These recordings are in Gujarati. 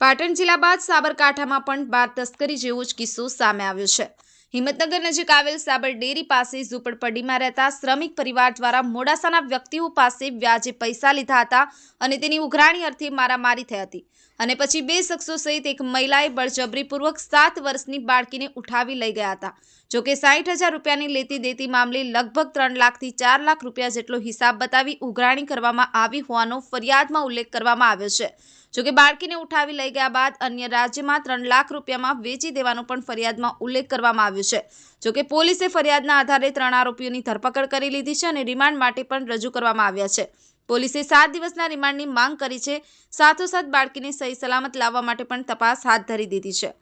પાટણ જિલ્લા બાદ સાબરકાંઠામાં પણ બાર તસ્કરી જેવો જ કિસ્સો સામે આવ્યો છે. હિંમતનગર નજીક આવેલ સાબર ડેરી પાસે ઝૂંપડપડીમાં રહેતા શ્રમિક પરિવાર દ્વારા મોડાસાના વ્યક્તિઓ પાસે વ્યાજે પૈસા લીધા હતા અને તેની ઉઘરાણી અર્થે મારામારી થઈ હતી. અને પછી બે શખ્સો સહિત એક મહિલાએ બળજબરીપૂર્વક સાત વર્ષની બાળકીને ઉઠાવી લઈ ગયા હતા. જોકે સાઠ હજાર રૂપિયાની લેતી દેતી મામલે લગભગ ત્રણ લાખથી ચાર લાખ રૂપિયા જેટલો હિસાબ બતાવી ઉઘરાણી કરવામાં આવી હોવાનો ફરિયાદમાં ઉલ્લેખ કરવામાં આવ્યો છે. જોકે બાળકીને ઉઠાવી લઈ ગયા બાદ અન્ય રાજ્યમાં ત્રણ લાખ રૂપિયામાં વેચી દેવાનો પણ ફરિયાદમાં ઉલ્લેખ કરવામાં આવ્યો છે. જોકે પોલીસે ફરિયાદના આધારે ત્રણ આરોપીઓની ધરપકડ કરી લીધી છે અને રિમાન્ડ માટે પણ રજૂ કરવામાં આવ્યા છે. પોલીસે સાત દિવસના રિમાન્ડની માંગ કરી છે. સાથોસાથ બાળકીને સહી સલામત લાવવા માટે પણ તપાસ હાથ ધરી દીધી છે.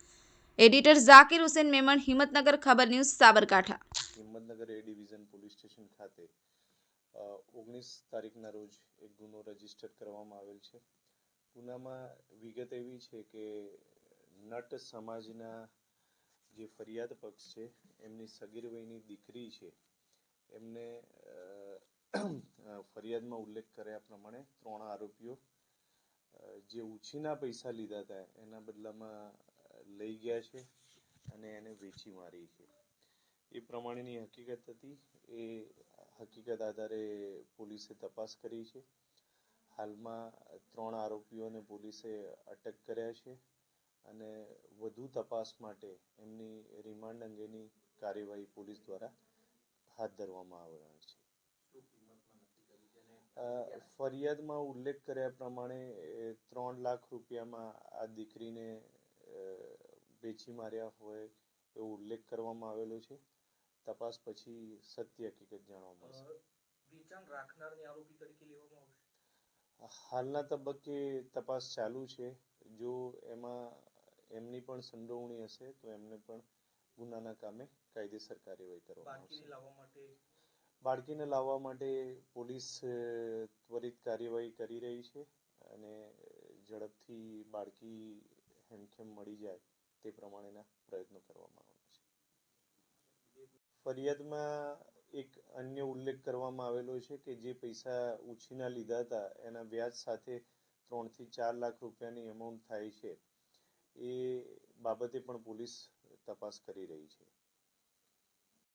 એડિટર ઝાકિર હુસેન મેમણ, હિંમતનગર ખબર news, Sabarkantha. Himmatnagar A division police station ખાતે ઓગણીસ તારીખના રોજ એક ગુનો રજિસ્ટર કરવામાં આવેલ છે. ગુનામાં વિગત એવી છે કે, નટ સમાજના જે ફરિયાદ પક્ષ છે, એમની સગીર વયની દીકરી છે, એમને ફરિયાદમાં ઉલ્લેખ કર્યા પ્રમાણે ત્રણ આરોપીઓ જે ઉછીના પૈસા લીધા હતા, એના બદલામાં લઈ ગયા છે અને એને વેચી મારી છે. એ પ્રમાણેની હકીકત હતી. એ હકીકત આધારે પોલીસે તપાસ કરી છે. હાલમાં ત્રણ આરોપીઓને પોલીસે અટક કર્યા છે અને વધુ તપાસ માટે એમની રિમાન્ડ અંગેની કાર્યવાહી પોલીસ દ્વારા હાથ ધરવામાં આવનાર છે. ફરિયાદમાં ઉલ્લેખ કર્યા પ્રમાણે ત્રણ લાખ રૂપિયામાં આ દીકરીને વેચી માર્યા હોય એવો ઉલ્લેખ કરવામાં આવેલો છે. તપાસ પછી સત્ય હકીકત જાણવા મળશે. વેચાણ રાખનારને આરોપી તરીકે લેવામાં આવશે? હાલના તબક્કે તપાસ ચાલુ છે. જો એમાં એમની પણ સંડોવણી હશે તો એમને પણ ગુનાના કામે કાયદેસર કાર્યવાહી કરવામાં આવશે. બાળકીને લાવવા માટે? બાળકીને લાવવા માટે પોલીસ ત્વરિત કાર્યવાહી કરી રહી છે અને ઝડપથી બાળકી હેમખેમ મળી જાય તે પ્રમાણેના પ્રયત્નો કરવામાં આવશે ફરિયાદમાં એક અન્ય ઉલ્લેખ કરવામાં આવેલો છે કે જે પૈસા ઉછીના લીધા હતા, એના વ્યાજ સાથે ત્રણથી ચાર લાખ રૂપિયાની એમાઉન્ટ થાય છે. એ બાબતે પણ પોલીસ તપાસ કરી રહી છે.